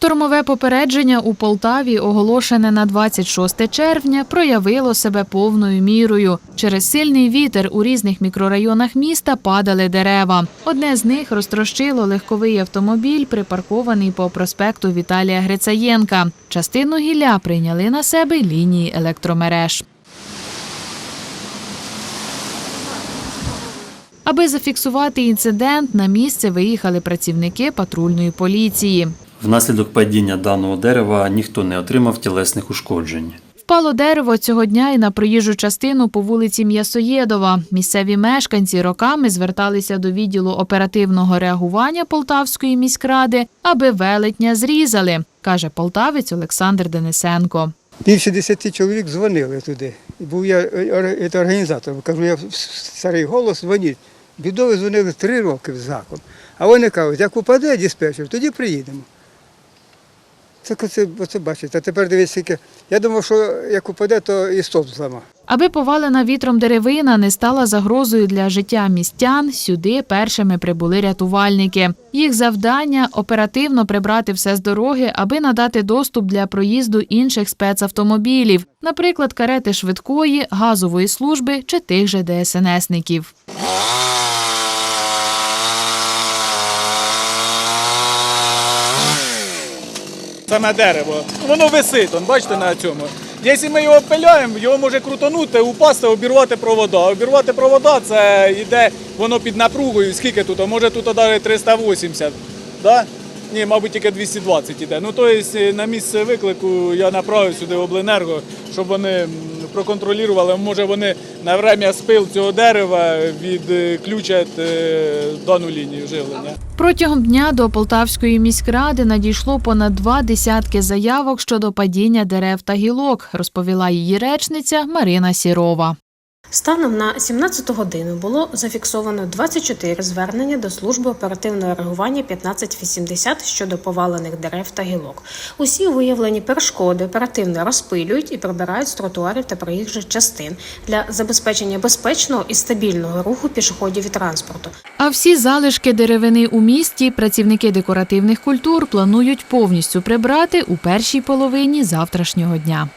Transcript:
Штормове попередження у Полтаві, оголошене на 26 червня, проявило себе повною мірою. Через сильний вітер у різних мікрорайонах міста падали дерева. Одне з них розтрощило легковий автомобіль, припаркований по проспекту Віталія Грицаєнка. Частину гілля прийняли на себе лінії електромереж. Аби зафіксувати інцидент, на місце виїхали працівники патрульної поліції. Внаслідок падіння даного дерева ніхто не отримав тілесних ушкоджень. Впало дерево цього дня і на проїжджу частину по вулиці М'ясоєдова. Місцеві мешканці роками зверталися до відділу оперативного реагування Полтавської міськради, аби велетня зрізали, каже полтавець Олександр Денисенко. Більше десяти чоловік дзвонили туди. Був я е, це організатор. Кажу, я в старий голос дзвоніть. Бідові дзвонили три роки з гаком. А вони кажуть, як упаде диспетчер, тоді приїдемо. Так оце, оце бачите. А тепер дивіться, скільки. Я думав, що як упаде, то і стовп зламав. Аби повалена вітром деревина не стала загрозою для життя містян, сюди першими прибули рятувальники. Їх завдання оперативно прибрати все з дороги, аби надати доступ для проїзду інших спецавтомобілів, наприклад, карети швидкої, газової служби чи тих же ДСНСників. Саме дерево. Воно висить, он, бачите, на цьому. Якщо ми його пиляємо, його може крутонути, упасти, обірвати провода. Обірвати провода це йде воно під напругою. Скільки тут? Може тут навіть 380. Да? Ні, мабуть, тільки 220 іде. Ну, тобто на місце виклику я направив сюди обленерго, щоб вони проконтролювали. Може вони на время спил цього дерева відключать е, дану лінію живлення. Протягом дня до Полтавської міськради надійшло понад два десятки заявок щодо падіння дерев та гілок, розповіла її речниця Марина Сірова. Станом на 17 годину було зафіксовано 24 звернення до служби оперативного реагування 1580 щодо повалених дерев та гілок. Усі виявлені перешкоди оперативно розпилюють і прибирають з тротуарів та проїжджих частин для забезпечення безпечного і стабільного руху пішоходів і транспорту. А всі залишки деревини у місті працівники декоративних культур планують повністю прибрати у першій половині завтрашнього дня.